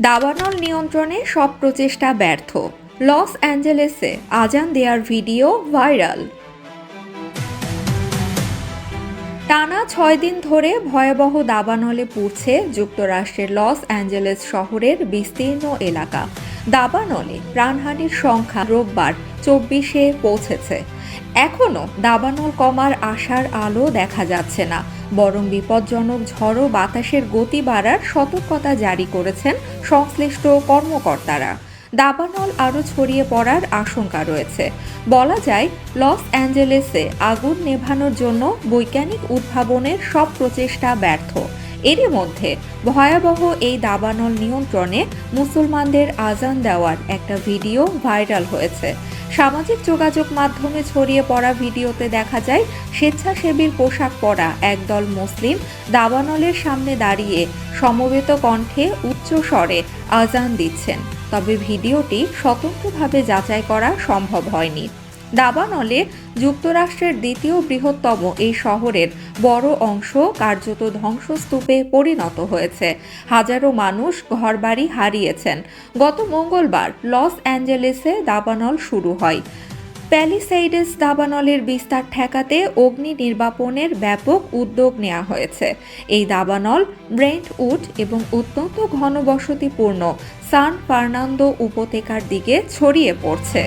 দাবানল নিয়ন্ত্রণে সব প্রচেষ্টা ব্যর্থ। লস অ্যাঞ্জেলেসে আজান দেয়ার ভিডিও ভাইরাল। টানা ছয় দিন ধরে ভয়াবহ দাবানলে পুড়ছে যুক্তরাষ্ট্রের লস অ্যাঞ্জেলেস শহরের বিস্তীর্ণ এলাকা। দাবানলে প্রাণহানির সংখ্যা রোববার চব্বিশে পৌঁছেছে। এখনও দাবানল কমার আশার আলো দেখা যাচ্ছে না। বরং বিপজ্জনক ঝড়ো বাতাসের গতি বাড়ার সতর্কতা জারি করেছেন সংশ্লিষ্ট কর্মকর্তারা। দাবানল আরও ছড়িয়ে পড়ার আশঙ্কা রয়েছে। বলা যায়, লস অ্যাঞ্জেলেসে আগুন নেভানোর জন্য বৈজ্ঞানিক উদ্ভাবনের সব প্রচেষ্টা ব্যর্থ। এরই মধ্যে ভয়াবহ এই দাবানল নিয়ন্ত্রণে মুসলমানদের আজান দেওয়ার একটা ভিডিও ভাইরাল হয়েছে। সামাজিক যোগাযোগ মাধ্যমে ছড়িয়ে পড়া ভিডিওতে দেখা যায়, স্বেচ্ছাসেবীর পোশাক পরা একদল মুসলিম দাবানলের সামনে দাঁড়িয়ে সমবেত কণ্ঠে উচ্চ স্বরে আজান দিচ্ছেন। তবে ভিডিওটি স্বতন্ত্রভাবে যাচাই করা সম্ভব হয়নি। দাবানলে যুক্তরাষ্ট্রের দ্বিতীয় বৃহত্তম এই শহরের বড় অংশ কার্যত ধ্বংসস্তূপে পরিণত হয়েছে। হাজারো মানুষ ঘরবাড়ি হারিয়েছেন। গত মঙ্গলবার লস অ্যাঞ্জেলেসে দাবানল শুরু হয়। প্যালিসাইডেস দাবানলের বিস্তার ঠেকাতে অগ্নি নির্বাপনের ব্যাপক উদ্যোগ নেওয়া হয়েছে। এই দাবানল ব্রেন্ট উড এবং অত্যন্ত ঘনবসতিপূর্ণ সান ফার্নান্দো উপত্যকার দিকে ছড়িয়ে পড়ছে।